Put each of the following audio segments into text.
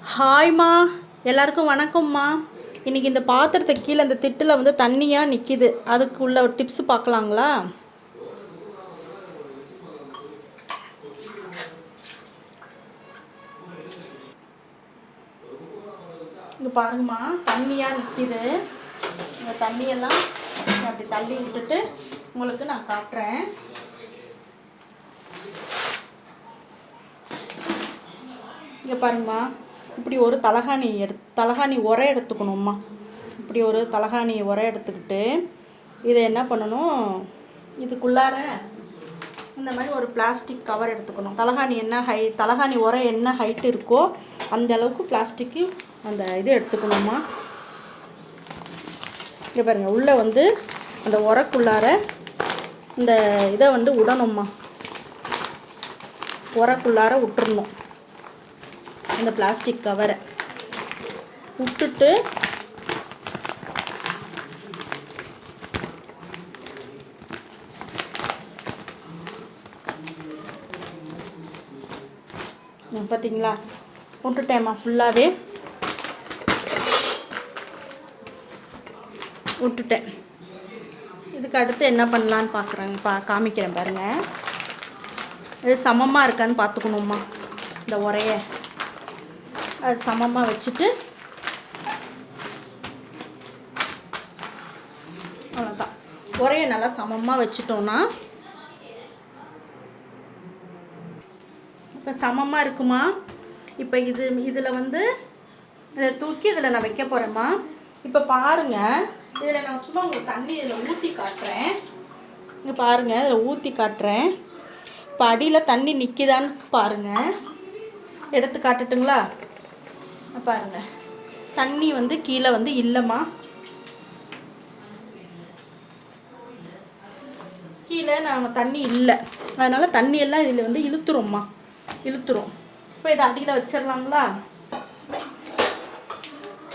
ஹாய்மா எல்லாருக்கும் வணக்கம்மா இன்றைக்கி இந்த பாத்திரத்தை கீழே அந்த திட்டில் வந்து தண்ணியாக நிற்கிது அதுக்கு உள்ள ஒரு டிப்ஸ் பார்க்கலாங்களா? இங்கே பாருங்கம்மா தண்ணியாக நிற்கிது இந்த தண்ணியெல்லாம் அப்படி தள்ளி விட்டுட்டு உங்களுக்கு நான் காட்டுறேன். இங்கே பாருங்கம்மா இப்படி ஒரு தலகாணி எடு தலகாணி உரை எடுத்துக்கணும்மா. இப்படி ஒரு தலகாணி உரை எடுத்துக்கிட்டு இதை என்ன பண்ணணும்? இதுக்குள்ளார இந்த மாதிரி ஒரு பிளாஸ்டிக் கவர் எடுத்துக்கணும். தலகாணி என்ன ஹை தலகாணி உரை என்ன ஹைட் இருக்கோ அந்த அளவுக்கு பிளாஸ்டிக்கு அந்த இது எடுத்துக்கணும்மா. இங்கே பாருங்கள் உள்ளே வந்து அந்த உரக்குள்ளார இந்த இதை வந்து விடணும்மா உரக்குள்ளார விட்டுறணும் அந்த பிளாஸ்டிக் கவரை விட்டுட்டு பார்த்தீங்களா விட்டுட்டேம்மா ஃபுல்லாகவே விட்டுட்டேன். இதுக்கு அடுத்து என்ன பண்ணலான்னு பார்க்குறேங்க பா காமிக்கிறேன் பாருங்கள் இது சமமாக இருக்கான்னு பார்த்துக்கணும்மா இந்த உரையை. அது சமமாக வச்சுட்டு அவ்வளோதான் உரைய நல்லா சமமாக வச்சுட்டோன்னா இப்போ சமமாக இருக்குமா? இப்போ இது இதில் வந்து இதை தூக்கி இதில் நான் வைக்க போகிறேம்மா இப்போ பாருங்கள் இதில் நான் சும்மா உங்களுக்கு தண்ணி இதில் ஊற்றி காட்டுறேன். இங்கே பாருங்கள் இதில் ஊற்றி காட்டுறேன். இப்போ அடியில் தண்ணி நிற்கிதான்னு பாருங்கள் எடுத்து காட்டுட்டுங்களா? பாருங்கள் பாருங்க. தண்ணி வந்து கீழே வந்து இல்லைம்மா. கீழே நாங்கள் தண்ணி இல்லை. அதனால் தண்ணி எல்லாம் இதில் வந்து இழுத்துரும்மா. இழுத்துரும். இப்போ இதை அடியில் வச்சிடலாங்களா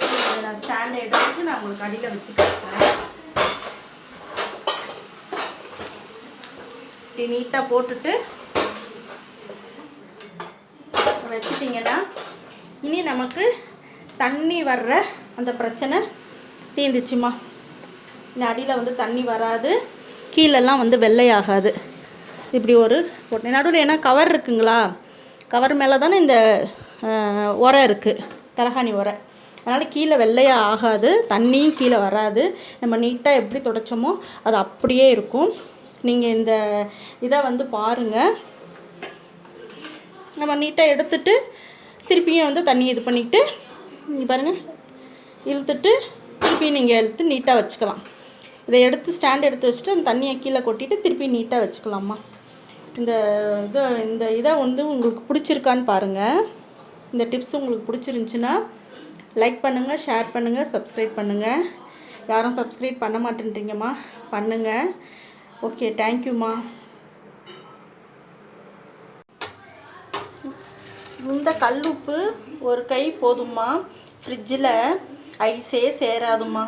இதை நான் ஸ்டாண்டை எடுத்துட்டு நான் உங்களுக்கு அடியில் வச்சு காட்டுறேன். இப்படி நீட்டாக போட்டுட்டு வச்சுட்டிங்கன்னா இனி நமக்கு தண்ணி வர்ற அந்த பிரச்சனை தீர்ந்துச்சுமா இந்த அடியில் வந்து தண்ணி வராது. கீழெல்லாம் வந்து வெள்ளையாகாது. இப்படி ஒரு போட்டேன் நடுவில் ஏன்னா கவர் இருக்குங்களா? கவர் மேலே தானே இந்த உரம் உரை இருக்குது தலகாணி உரை. அதனால் கீழே வெள்ளையாக ஆகாது. தண்ணியும் கீழே வராது. நம்ம நீட்டாக எப்படி துடைச்சோமோ அது அப்படியே இருக்கும். நீங்கள் இந்த இதை வந்து பாருங்கள் நம்ம நீட்டாக எடுத்துட்டு திருப்பியும் வந்து தண்ணி இது பண்ணிட்டு நீங்கள் பாருங்கள் இழுத்துட்டு திருப்பி நீங்கள் எடுத்து நீட்டாக வச்சுக்கலாம். இதை எடுத்து ஸ்டாண்ட் எடுத்து வச்சுட்டு அந்த தண்ணியை கீழே கொட்டிட்டு திருப்பி நீட்டாக வச்சுக்கலாம்மா இந்த இது இந்த இதை வந்து உங்களுக்கு பிடிச்சிருக்கான்னு பாருங்கள் இந்த டிப்ஸ் உங்களுக்கு பிடிச்சிருந்துச்சின்னா லைக் பண்ணுங்கள் ஷேர் பண்ணுங்கள் சப்ஸ்கிரைப் பண்ணுங்கள் யாரும் சப்ஸ்கிரைப் பண்ண மாட்டேன்றீங்கம்மா பண்ணுங்கள் ஓகே தேங்க்யூம்மா இந்த கல்லுப்பு ஒரு கை போதும்மா. ஃப்ரிட்ஜில் ஐஸே சேராதும்மா.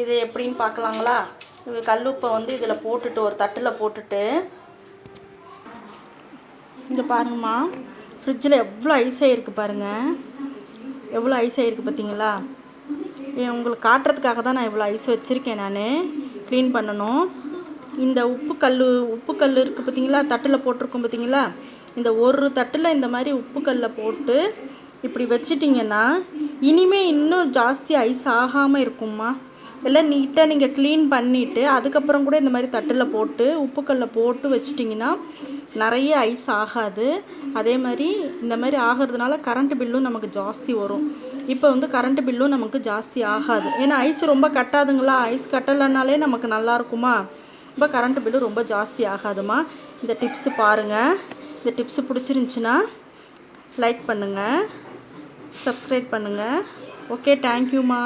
இது எப்படின்னு பார்க்கலாங்களா? கல் கல்லுப்பை வந்து இதில் போட்டுட்டு ஒரு தட்டில் போட்டுட்டு. இங்கே பாருங்கம்மா. ஃப்ரிட்ஜில் எவ்வளோ ஐஸ் ஆகிருக்கு பாருங்கள் எவ்வளோ ஐஸ் ஆகிருக்கு பார்த்தீங்களா? உங்களுக்கு காட்டுறதுக்காக தான் நான் இவ்வளோ ஐஸ் வச்சுருக்கேன் நான். க்ளீன் பண்ணணும். இந்த உப்பு கல் உப்பு கல் இருக்குது பார்த்தீங்களா? தட்டில் போட்டிருக்கோம் பார்த்தீங்களா? இந்த ஒரு தட்டில் இந்த மாதிரி உப்பு போட்டு இப்படி வச்சிட்டிங்கன்னா இனிமே இன்னும் ஜாஸ்தி ஐஸ் ஆகாமல் இருக்கும்மா. எல்லாம் நீட்டாக நீங்கள் க்ளீன் பண்ணிவிட்டு அதுக்கப்புறம் கூட இந்த மாதிரி தட்டில் போட்டு உப்புக்கல்ல போட்டு வச்சிட்டிங்கன்னா நிறைய ஐஸ் ஆகாது. அதே மாதிரி இந்த மாதிரி ஆகிறதுனால கரண்ட் பில்லும் நமக்கு ஜாஸ்தி வரும். இப்போ வந்து கரண்ட் பில்லும் நமக்கு ஜாஸ்தி ஆகாது. ஏன்னா ஐஸ் ரொம்ப கட்டாதுங்களா? ஐஸ் கட்டலைனாலே நமக்கு நல்லா இருக்குமா? இப்போ கரண்ட் பில்லு ரொம்ப ஜாஸ்தி ஆகாதுமா? இந்த டிப்ஸு பாருங்கள் இந்த டிப்ஸு பிடிச்சிருந்துச்சின்னா லைக் பண்ணுங்கள் சப்ஸ்கிரைப் பண்ணுங்கள் ஓகே தேங்க்யூம்மா